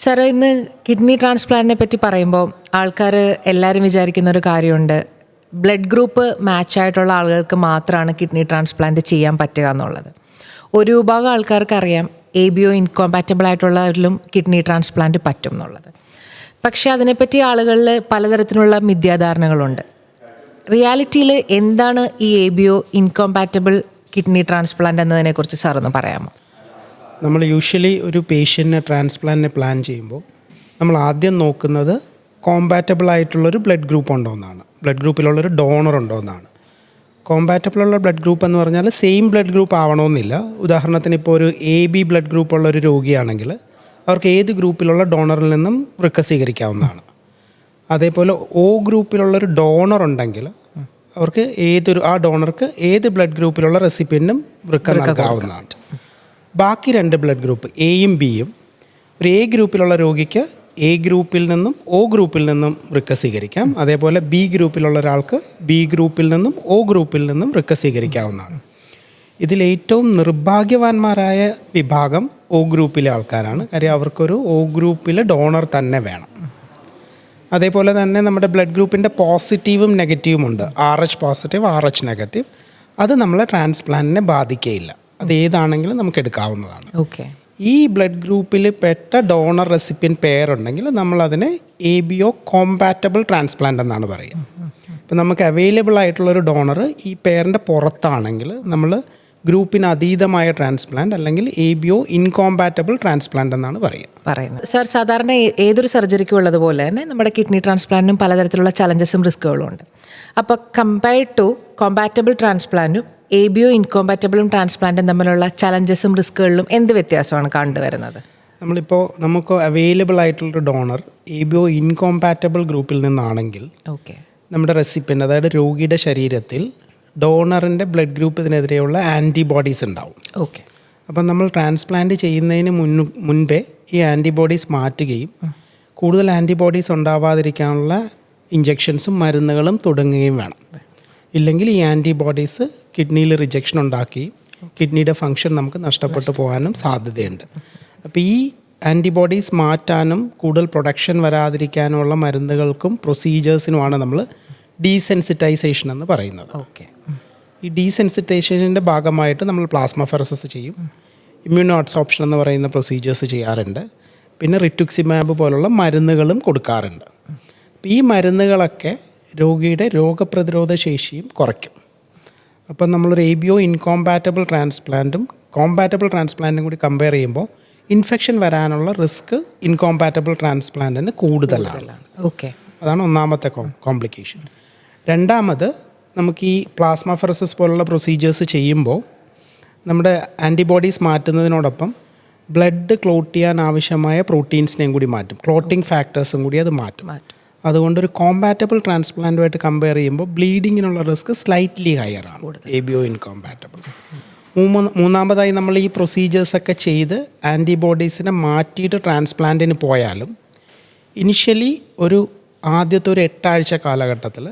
Sir ഇന്ന് kidney ട്രാൻസ്പ്ലാന്റിനെ പറ്റി പറയുമ്പോൾ ആൾക്കാർ എല്ലാവരും വിചാരിക്കുന്ന ഒരു കാര്യമുണ്ട്. ബ്ലഡ് ഗ്രൂപ്പ് മാച്ച് ആയിട്ടുള്ള ആളുകൾക്ക് മാത്രമാണ് കിഡ്നി ട്രാൻസ്പ്ലാന്റ് ചെയ്യാൻ പറ്റുക എന്നുള്ളത്. ഒരു വിഭാഗം ആൾക്കാർക്ക് അറിയാം എ ബി ഒ ഇൻകോമ്പാറ്റബിൾ ആയിട്ടുള്ളവരിലും കിഡ്നി ട്രാൻസ്പ്ലാന്റ് പറ്റും എന്നുള്ളത്. പക്ഷേ അതിനെപ്പറ്റി ആളുകളിൽ പലതരത്തിലുള്ള മിഥ്യാധാരണകളുണ്ട്. റിയാലിറ്റിയിൽ എന്താണ് ഈ A B O incompatible kidney transplant എന്നതിനെക്കുറിച്ച് സാർ ഒന്ന് പറയാമോ? നമ്മൾ യൂഷ്വലി ഒരു പേഷ്യന്റിനെ ട്രാൻസ്പ്ലാന്റിനെ പ്ലാൻ ചെയ്യുമ്പോൾ നമ്മൾ ആദ്യം നോക്കുന്നത് കോമ്പാറ്റബിൾ ആയിട്ടുള്ളൊരു ബ്ലഡ് ഗ്രൂപ്പ് ഉണ്ടോ എന്നാണ്. ബ്ലഡ് ഗ്രൂപ്പിലുള്ളൊരു ഡോണർ ഉണ്ടോ എന്നാണ്. കോമ്പാറ്റബിൾ ഉള്ള ബ്ലഡ് ഗ്രൂപ്പ് എന്ന് പറഞ്ഞാൽ സെയിം ബ്ലഡ് ഗ്രൂപ്പ് ആവണമെന്നില്ല. ഉദാഹരണത്തിന് ഇപ്പോൾ ഒരു എ ബി ബ്ലഡ് ഗ്രൂപ്പ് ഉള്ള ഒരു രോഗിയാണെങ്കിൽ അവർക്ക് ഏത് ഗ്രൂപ്പിലുള്ള ഡോണറിൽ നിന്നും വൃക്ക സ്വീകരിക്കാവുന്നതാണ്. അതേപോലെ ഒ ഗ്രൂപ്പിലുള്ളൊരു ഡോണർ ഉണ്ടെങ്കിൽ അവർക്ക് ഏതൊരു ആ ഡോണർക്ക് ഏത് ബ്ലഡ് ഗ്രൂപ്പിലുള്ള റെസിപ്പിയന്റും വൃക്ക നൽകാവുന്നതാണ്. ബാക്കി രണ്ട് ബ്ലഡ് ഗ്രൂപ്പ് എയും ബിയും ഒരു എ ഗ്രൂപ്പിലുള്ള രോഗിക്ക് എ ഗ്രൂപ്പിൽ നിന്നും ഒ ഗ്രൂപ്പിൽ നിന്നും വൃക്ക സ്വീകരിക്കാം അതേപോലെ ബി ഗ്രൂപ്പിലുള്ള ഒരാൾക്ക് ബി ഗ്രൂപ്പിൽ നിന്നും ഒ ഗ്രൂപ്പിൽ നിന്നും വൃക്ക സ്വീകരിക്കാവുന്നതാണ് ഇതിൽ ഏറ്റവും നിർഭാഗ്യവാന്മാരായ വിഭാഗം ഒ ഗ്രൂപ്പിലെ ആൾക്കാരാണ്. കാര്യം അവർക്കൊരു ഒ ഗ്രൂപ്പിലെ ഡോണർ തന്നെ വേണം. അതേപോലെ തന്നെ നമ്മുടെ ബ്ലഡ് ഗ്രൂപ്പിന്റെ പോസിറ്റീവും നെഗറ്റീവും ഉണ്ട് R H positive R H negative. അത് നമ്മളെ ട്രാൻസ്പ്ലാന്റിനെ ബാധിക്കുകയില്ല. അത് ഏതാണെങ്കിലും നമുക്ക് എടുക്കാവുന്നതാണ്. ഓക്കെ. ഈ ബ്ലഡ് ഗ്രൂപ്പിൽ പെട്ട ഡോണർ റെസിപ്പിയൻ പേരുണ്ടെങ്കിൽ ഉണ്ടെങ്കിൽ നമ്മളതിനെ A B O compatible transplant എന്നാണ് പറയുക. ഇപ്പം നമുക്ക് അവൈലബിൾ ആയിട്ടുള്ളൊരു ഡോണർ ഈ പേരിന്റെ പുറത്താണെങ്കിൽ നമ്മൾ ഗ്രൂപ്പിന് അതീതമായ ട്രാൻസ്പ്ലാന്റ് അല്ലെങ്കിൽ A B O incompatible transplant എന്നാണ് പറയുക. പറയുന്നത്. സർ സാധാരണ ഏതൊരു സർജറിക്കും ഉള്ളതുപോലെ തന്നെ നമ്മുടെ കിഡ്നി ട്രാൻസ്പ്ലാന്റിനും പലതരത്തിലുള്ള ചലഞ്ചസും റിസ്കുകളും ഉണ്ട്. അപ്പോൾ കമ്പയർഡ് ടു കോമ്പാറ്റബിൾ ട്രാൻസ്പ്ലാന്റും എ ബി ഒ ഇൻകോമ്പാറ്റബിളും ട്രാൻസ്പ്ലാന്റും തമ്മിലുള്ള ചലഞ്ചസും റിസ്കുകളിലും എന്ത് വ്യത്യാസമാണ് കണ്ടുവരുന്നത്? നമ്മളിപ്പോൾ നമുക്ക് അവൈലബിൾ ആയിട്ടുള്ള donor A B O incompatible ഗ്രൂപ്പിൽ നിന്നാണെങ്കിൽ ഓക്കെ നമ്മുടെ റെസിപ്പിന്റ് അതായത് രോഗിയുടെ ശരീരത്തിൽ ഡോണറിന്റെ ബ്ലഡ് ഗ്രൂപ്പ് ഇതിനെതിരെയുള്ള ആന്റിബോഡീസ് ഉണ്ടാവും. ഓക്കെ അപ്പം നമ്മൾ ട്രാൻസ്പ്ലാന്റ് ചെയ്യുന്നതിന് മുന്നു മുൻപേ ഈ ആന്റിബോഡീസ് മാറ്റുകയും കൂടുതൽ ആന്റിബോഡീസ് ഉണ്ടാവാതിരിക്കാനുള്ള ഇഞ്ചെക്ഷൻസും മരുന്നുകളും തുടങ്ങുകയും വേണം. ഇല്ലെങ്കിൽ ഈ ആന്റിബോഡീസ് കിഡ്നിയിൽ റിജക്ഷൻ ഉണ്ടാക്കി കിഡ്നിയുടെ ഫങ്ഷൻ നമുക്ക് നഷ്ടപ്പെട്ടു പോകാനും സാധ്യതയുണ്ട്. അപ്പോൾ ഈ ആന്റിബോഡീസ് മാറ്റാനും കൂടുതൽ പ്രൊഡക്ഷൻ വരാതിരിക്കാനുള്ള മരുന്നുകൾക്കും പ്രൊസീജിയേഴ്സിനുമാണ് നമ്മൾ ഡീസെൻസിറ്റൈസേഷൻ എന്ന് പറയുന്നത്. ഓക്കെ. ഈ ഡീസെൻസിറ്റൈസേഷന്റെ ഭാഗമായിട്ട് നമ്മൾ പ്ലാസ്മ ഫെറസസ് ചെയ്യും. ഇമ്മ്യൂണോ അഡ്സോപ്ഷൻ എന്ന് പറയുന്ന പ്രൊസീജിയേഴ്സ് ചെയ്യാറുണ്ട്. പിന്നെ റിറ്റുക്സിമാബ് പോലുള്ള മരുന്നുകളും കൊടുക്കാറുണ്ട്. ഈ മരുന്നുകളൊക്കെ രോഗിയുടെ രോഗപ്രതിരോധ ശേഷിയും കുറയ്ക്കും. അപ്പം നമ്മളൊരു എ ബി ഒ ഇൻകോമ്പാറ്റബിൾ ട്രാൻസ്പ്ലാന്റും കോമ്പാറ്റബിൾ ട്രാൻസ്പ്ലാന്റും കൂടി കമ്പയർ ചെയ്യുമ്പോൾ ഇൻഫെക്ഷൻ വരാനുള്ള റിസ്ക് ഇൻകോമ്പാറ്റബിൾ ട്രാൻസ്പ്ലാന്റിന് കൂടുതലാണ്. ഓക്കെ അതാണ് ഒന്നാമത്തെ കോംപ്ലിക്കേഷൻ രണ്ടാമത് നമുക്ക് ഈ പ്ലാസ്മ ഫെറസസ് പോലുള്ള പ്രൊസീജിയേഴ്സ് ചെയ്യുമ്പോൾ നമ്മുടെ ആന്റിബോഡീസ് മാറ്റുന്നതിനോടൊപ്പം ബ്ലഡ് ക്ലോട്ട് ചെയ്യാൻ ആവശ്യമായ പ്രോട്ടീൻസിനെയും കൂടി മാറ്റും. ക്ലോട്ടിംഗ് ഫാക്ടേഴ്സും കൂടി അത് മാറ്റും. അതുകൊണ്ട് ഒരു കോമ്പാറ്റബിൾ ട്രാൻസ്പ്ലാന്റുമായിട്ട് കമ്പയർ ചെയ്യുമ്പോൾ ബ്ലീഡിങ്ങിനുള്ള റിസ്ക് സ്ലൈറ്റ്ലി ഹയർ ആണ്. എ ബി ഒ ഇൻകോമ്പാറ്റബിൾ മൂന്ന് മൂന്നാമതായി നമ്മൾ ഈ പ്രൊസീജിയേഴ്സൊക്കെ ചെയ്ത് ആന്റിബോഡീസിനെ മാറ്റിയിട്ട് ട്രാൻസ്പ്ലാന്റിന് പോയാലും ഇനിഷ്യലി ഒരു ആദ്യത്തെ ഒരു എട്ടാഴ്ച കാലഘട്ടത്തിൽ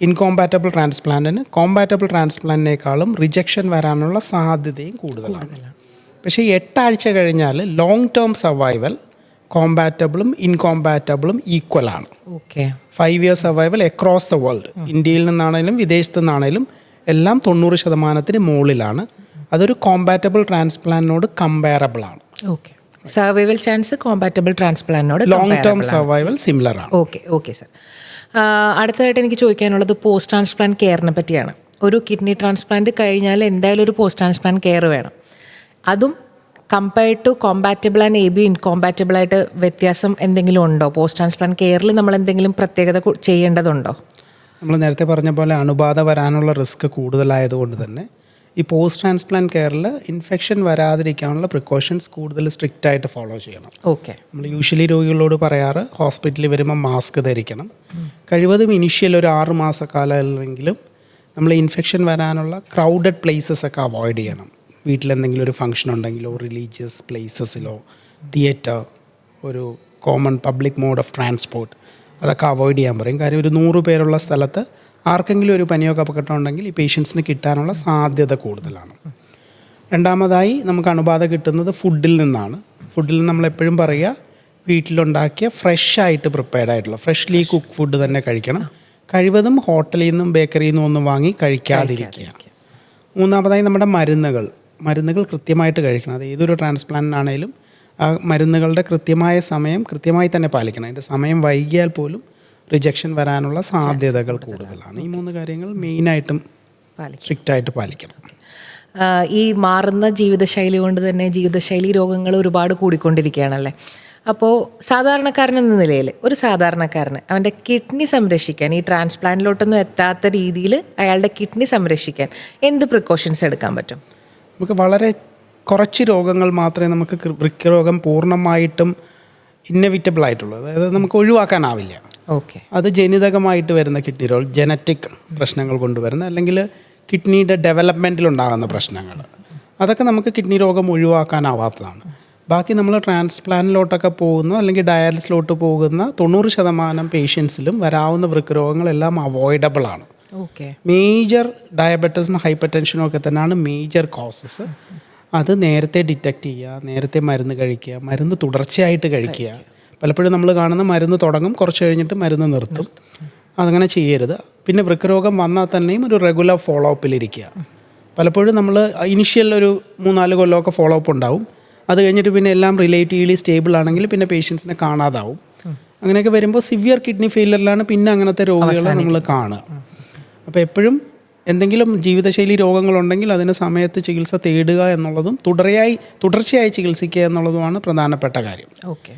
ഇൻകോമ്പാറ്റബിൾ ട്രാൻസ്പ്ലാന്റിന് കോമ്പാറ്റബിൾ ട്രാൻസ്പ്ലാന്റിനേക്കാളും റിജക്ഷൻ വരാനുള്ള സാധ്യതയും കൂടുതലാണ്. പക്ഷേ എട്ടാഴ്ച കഴിഞ്ഞാൽ ലോങ് ടേം സർവൈവൽ കോമ്പാറ്റബിളും ഇൻകോമ്പാറ്റബിളും ആണ്. Okay five years survival across the world ഇന്ത്യയിൽ നിന്നാണേലും വിദേശത്തു നിന്നാണേലും എല്ലാം തൊണ്ണൂറ് ശതമാനത്തിന് മുകളിലാണ്. അതൊരു കോമ്പാറ്റബിൾ ട്രാൻസ്പ്ലാന്റിനോട് കമ്പയറബിൾ ആണ്. ഓക്കെ സർവൈവൽ ചാൻസ് കോമ്പാറ്റബിൾ ട്രാൻസ്പ്ലാന്റിനോട് ലോങ് ടേം സർവൈവൽ സിമിലർ ആണ്. ഓക്കെ ഓക്കെ സർ അടുത്തതായിട്ട് എനിക്ക് ചോദിക്കാനുള്ളത് പോസ്റ്റ് ട്രാൻസ്പ്ലാന്റ് കെയറിനെ പറ്റിയാണ്. ഒരു കിഡ്നി ട്രാൻസ്പ്ലാന്റ് കഴിഞ്ഞാൽ എന്തായാലും ഒരു പോസ്റ്റ് ട്രാൻസ്പ്ലാന്റ് കെയർ വേണം. അതും compared to compatible and A B incompatible ആയിട്ട് വ്യത്യാസം എന്തെങ്കിലും ഉണ്ടോ? പോസ്റ്റ് ട്രാൻസ്പ്ലാന്റ് കെയറിൽ നമ്മൾ എന്തെങ്കിലും പ്രത്യേകത ചെയ്യേണ്ടതുണ്ടോ? നമ്മൾ നേരത്തെ പറഞ്ഞ പോലെ അണുബാധ വരാനുള്ള റിസ്ക് കൂടുതലായതുകൊണ്ട് തന്നെ ഈ പോസ്റ്റ് ട്രാൻസ്പ്ലാന്റ് കെയറിൽ ഇൻഫെക്ഷൻ വരാതിരിക്കാനുള്ള പ്രിക്കോഷൻസ് കൂടുതൽ സ്ട്രിക്റ്റ് ആയിട്ട് ഫോളോ ചെയ്യണം. ഓക്കെ നമ്മൾ യൂഷ്വലി രോഗികളോട് പറയാറ് ഹോസ്പിറ്റലിൽ വരുമ്പോൾ മാസ്ക് ധരിക്കണം. കഴിവതും ഇനിഷ്യൽ ഒരു ആറ് മാസക്കാലമെങ്കിലും നമ്മൾ ഇൻഫെക്ഷൻ വരാനുള്ള ക്രൗഡഡ് പ്ലേസസ് ഒക്കെ അവോയ്ഡ് ചെയ്യണം. വീട്ടിലെന്തെങ്കിലും ഒരു ഫംഗ്ഷൻ ഉണ്ടെങ്കിലോ റിലീജിയസ് പ്ലേസസിലോ തിയേറ്റർ ഒരു common public mode of transport അതൊക്കെ അവോയ്ഡ് ചെയ്യാൻ പറയും. കാര്യം ഒരു നൂറ് പേരുള്ള സ്ഥലത്ത് ആർക്കെങ്കിലും ഒരു പനിയോ കപക്കെട്ടോ ഉണ്ടെങ്കിൽ ഈ പേഷ്യൻസിന് കിട്ടാനുള്ള സാധ്യത കൂടുതലാണ്. രണ്ടാമതായി നമുക്ക് അണുബാധ കിട്ടുന്നത് ഫുഡിൽ നിന്നാണ്. ഫുഡിൽ നിന്ന് നമ്മൾ എപ്പോഴും പറയുക വീട്ടിലുണ്ടാക്കിയ ഫ്രഷ് ആയിട്ട് പ്രിപ്പയർഡ് ആയിട്ടുള്ള ഫ്രഷ്ലി കുക്ക് ഫുഡ് തന്നെ കഴിക്കണം. കഴിവതും ഹോട്ടലിൽ നിന്നും ബേക്കറിയിൽ നിന്നും ഒന്നും വാങ്ങി കഴിക്കാതിരിക്കുക. മൂന്നാമതായി നമ്മുടെ മരുന്നുകൾ. മരുന്നുകൾ കൃത്യമായിട്ട് കഴിക്കണം. അത് ഏതൊരു ആണെങ്കിലും ആ മരുന്നുകളുടെ കൃത്യമായ സമയം കൃത്യമായി തന്നെ പാലിക്കണം. അതിന്റെ സമയം വൈകിയാൽ പോലും റിജക്ഷൻ വരാനുള്ള സാധ്യതകൾ കൂടുതലാണ്. ഈ മൂന്ന് കാര്യങ്ങൾ മെയിനായിട്ടും സ്ട്രിക്റ്റായിട്ട് സ്ട്രിക്റ്റ് ആയിട്ട് പാലിക്കണം. ഈ മാറുന്ന ജീവിതശൈലി കൊണ്ട് തന്നെ ജീവിതശൈലി രോഗങ്ങൾ ഒരുപാട് കൂടിക്കൊണ്ടിരിക്കുകയാണല്ലേ? അപ്പോൾ സാധാരണക്കാരൻ എന്ന നിലയിൽ ഒരു സാധാരണക്കാരന് അവന്റെ കിഡ്നി സംരക്ഷിക്കാൻ ഈ ട്രാൻസ്പ്ലാന്റിലോട്ടൊന്നും എത്താത്ത രീതിയിൽ അയാളുടെ കിഡ്നി സംരക്ഷിക്കാൻ എന്ത് പ്രിക്കോഷൻസ് എടുക്കാൻ പറ്റും? നമുക്ക് വളരെ കുറച്ച് രോഗങ്ങൾ മാത്രമേ നമുക്ക് വൃക്കരോഗം പൂർണമായിട്ടും ഇന്നവിറ്റബിൾ ആയിട്ടുള്ളൂ. അതായത് നമുക്ക് ഒഴിവാക്കാനാവില്ല. ഓക്കെ അത് ജനിതകമായിട്ട് വരുന്ന കിഡ്നി രോഗം ജനറ്റിക് പ്രശ്നങ്ങൾ കൊണ്ടുവരുന്ന അല്ലെങ്കിൽ കിഡ്നിയുടെ ഡെവലപ്മെന്റിൽ ഉണ്ടാകുന്ന പ്രശ്നങ്ങൾ. അതൊക്കെ നമുക്ക് കിഡ്നി രോഗം ഒഴിവാക്കാനാവാത്തതാണ്. ബാക്കി നമ്മൾ ട്രാൻസ്പ്ലാന്റിലോട്ടൊക്കെ പോകുന്ന അല്ലെങ്കിൽ ഡയാലിസിലോട്ട് പോകുന്ന തൊണ്ണൂറ് ശതമാനം പേഷ്യൻസിലും വരാവുന്ന വൃക്കരോഗങ്ങളെല്ലാം അവോയ്ഡബിൾ ആണ്. ഓക്കെ മേജർ ഡയബറ്റിസും ഹൈപ്പർ ടെൻഷനും ഒക്കെ തന്നെയാണ് മേജർ കോസസ് അത് നേരത്തെ ഡിറ്റക്റ്റ് ചെയ്യുക നേരത്തെ മരുന്ന് കഴിക്കുക മരുന്ന് തുടർച്ചയായിട്ട് കഴിക്കുക. പലപ്പോഴും നമ്മൾ കാണുന്ന മരുന്ന് തുടങ്ങും കുറച്ച് കഴിഞ്ഞിട്ട് മരുന്ന് നിർത്തും. അതങ്ങനെ ചെയ്യരുത്. പിന്നെ വൃക്കരോഗം വന്നാൽ തന്നെയും ഒരു റെഗുലർ ഫോളോ അപ്പിലിരിക്കുക പലപ്പോഴും നമ്മൾ ഇനിഷ്യൽ ഒരു മൂന്നാൽ കൊല്ലമൊക്കെ ഫോളോ അപ്പ് ഉണ്ടാവും. അത് കഴിഞ്ഞിട്ട് പിന്നെ എല്ലാം റിലേറ്റീവ്ലി സ്റ്റേബിൾ ആണെങ്കിൽ പിന്നെ പേഷ്യൻസിനെ കാണാതാവും. അങ്ങനെയൊക്കെ വരുമ്പോൾ സിവിയർ കിഡ്നി ഫെയിലിയറിലാണ് പിന്നെ അങ്ങനത്തെ രോഗികളെ നമ്മൾ കാണുക. അപ്പോൾ എപ്പോഴും എന്തെങ്കിലും ജീവിതശൈലി രോഗങ്ങളുണ്ടെങ്കിൽ അതിന് സമയത്ത് ചികിത്സ തേടുക എന്നുള്ളതും തുടരെയായി തുടർച്ചയായി ചികിത്സിക്കുക എന്നുള്ളതുമാണ് പ്രധാനപ്പെട്ട കാര്യം. ഓക്കെ.